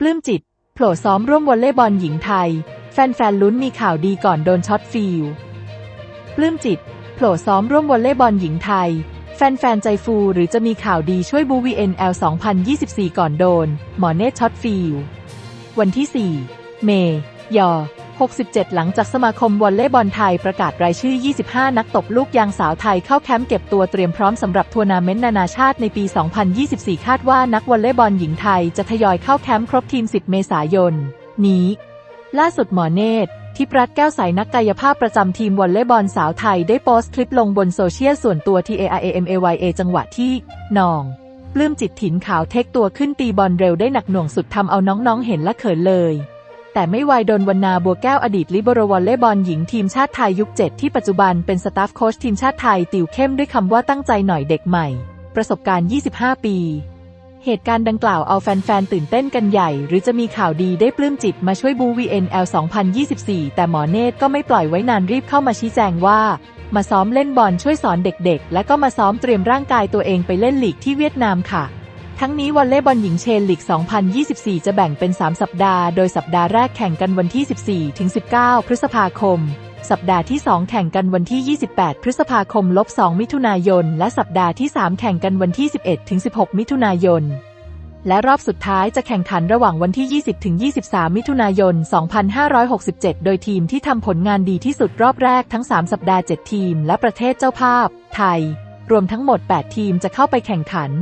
ปลื้มจิต โผล่ซ้อมร่วมวอลเลย์บอลหญิงไทย แฟนๆลุ้นมีข่าวดีก่อนโดนช็อตฟิลปลื้มจิต โผล่ซ้อมร่วมวอลเลย์บอลหญิงไทย แฟนๆใจฟูหรือจะมีข่าวดีช่วยบูวีเอ็นแอล2024 ก่อนโดน หมอเนตช็อตฟิลวันที่ 4 เมย์ยอ 67 หลังจากสมาคมวอลเลย์บอลไทยประกาศรายชื่อ 25 นักตบลูกยางสาวไทยเข้าแคมป์เก็บตัวเตรียมพร้อมสำหรับทัวร์นาเมนต์นานาชาติในปี 2024 คาดว่านักวอลเลย์บอลหญิงไทยจะทยอยเข้าแคมป์ครบทีม 10 เมษายน นี้ ล่าสุดหมอเนตรทิพรัตน์แก้วใสนักกายภาพประจำทีมวอลเลย์บอลสาวไทยได้โพสต์คลิปลงบนโซเชียลส่วนตัว TARAMAYA จังหวะที่นองปลื้มจิตถิ่นขาวเทคตัวขึ้นตีบอลเร็วได้หนักหน่วงสุดทำเอาน้องๆเห็นและเขินเลย แต่ไม่วายโดนวรรณาบัวแก้วอดีตลิเบโรวอลเลย์บอลหญิงทีมชาติไทยยุค7ที่ปัจจุบันเป็นสตาฟโค้ชทีมชาติไทยติวเข้มด้วยคำว่าตั้งใจหน่อยเด็กใหม่ ประสบการณ์ 25 ปี เหตุการณ์ดังกล่าวเอาแฟนๆ ตื่นเต้นกันใหญ่ หรือจะมีข่าวดีได้ปลื้มจิตมาช่วยบู VNL 2024 แต่หมอเนตรก็ไม่ปล่อยไว้นานรีบเข้ามาชี้แจงว่ามาซ้อมเล่นบอลช่วยสอนเด็กๆ และก็มาซ้อมเตรียมร่างกายตัวเองไปเล่นลีกที่เวียดนามค่ะ ทั้งนี้วอลเลย์บอลหญิงเชนลีก 2024 จะแบ่งเป็น 3 สัปดาห์ โดยสัปดาห์แรกแข่งกันวันที่ 14 ถึง 19 พฤษภาคม สัปดาห์ที่ 2 แข่งกันวันที่ 28 พฤษภาคมลบ2มิถุนายน และสัปดาห์ที่ 3 แข่งกันวันที่ 11 ถึง 16 มิถุนายน และรอบสุดท้ายจะแข่งขันระหว่างวันที่ 20 ถึง 23 มิถุนายน 2567 โดยทีมที่ทำผลงานดีที่สุดรอบแรกทั้ง 3 สัปดาห์ 7 ทีม และประเทศเจ้าภาพ ไทย รวมทั้งหมด 8 ทีมจะเข้าไปแข่งขัน